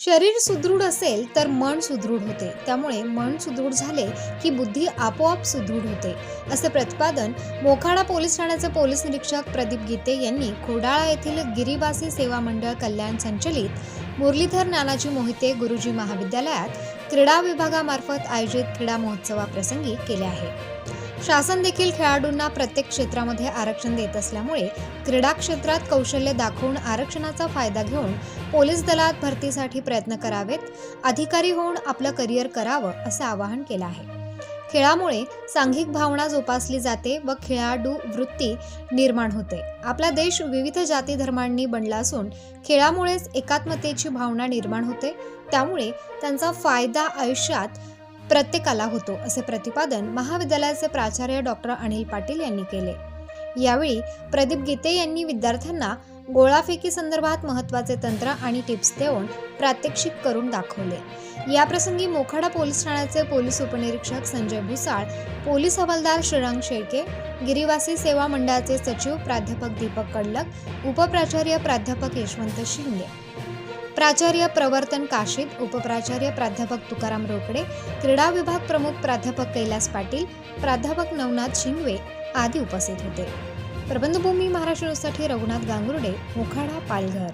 शरीर सुदृढ असेल तर मन सुदृढ होते. त्यामुळे मन सुदृढ झाले की बुद्धी आपोआप सुदृढ होते. असे प्रतिपादन मोखाडा पोलीस ठाण्याचे पोलीस निरीक्षक प्रदीप गीते यांनी खोडाळा येथील गिरीवासी सेवा मंडळ कल्याण संचलित मुरलीधर नानाजी मोहिते गुरुजी महाविद्यालयात क्रीडा विभागामार्फत आयोजित क्रीडा महोत्सवाप्रसंगी केले आहे. शासन देखील खेळाडूंना प्रत्येक क्षेत्रामध्ये आरक्षण देत असल्यामुळे क्रीडा क्षेत्रात कौशल्य दाखवून आरक्षणाचा फायदा घेऊन पोलीस दलात भरतीसाठी प्रयत्न करावेत अधिकारी होऊन आपलं करिअर करावं असं आवाहन केलं आहे. खेळामुळे सांघिक भावना जोपासली जाते व खेळाडू वृत्ती निर्माण होते. आपला देश विविध जाती धर्मांनी बनला असून खेळामुळेच एकात्मतेची भावना निर्माण होते. त्यामुळे त्यांचा फायदा आयुष्यात प्रत्येकाला होतो असे प्रतिपादन महाविद्यालयाचे प्राचार्य डॉक्टर अनिल पाटील यांनी केले. यावेळी प्रदीप गीते यांनी विद्यार्थ्यांना गोळाफेकी संदर्भात महत्त्वाचे तंत्र आणि टिप्स देऊन प्रात्यक्षिक करून दाखवले. याप्रसंगी मोखाडा पोलीस ठाण्याचे पोलीस उपनिरीक्षक संजय भुसाळ पोलीस हवालदार श्रीरंग शेळके गिरिवासी सेवा मंडळाचे सचिव प्राध्यापक दीपक कडलक उपप्राचार्य प्राध्यापक यशवंत शिंदे. प्राचार्य प्रवर्तन काशीद उपप्राचार्य प्राध्यापक तुकाराम रोकडे क्रीडा विभाग प्रमुख प्राध्यापक कैलास पाटील प्राध्यापक नवनाथ शिंगवे आदी उपस्थित होते. प्रबंधभूमी महाराष्ट्र न्यूजसाठी रघुनाथ गांगुर्डे मोखाडा पालघर.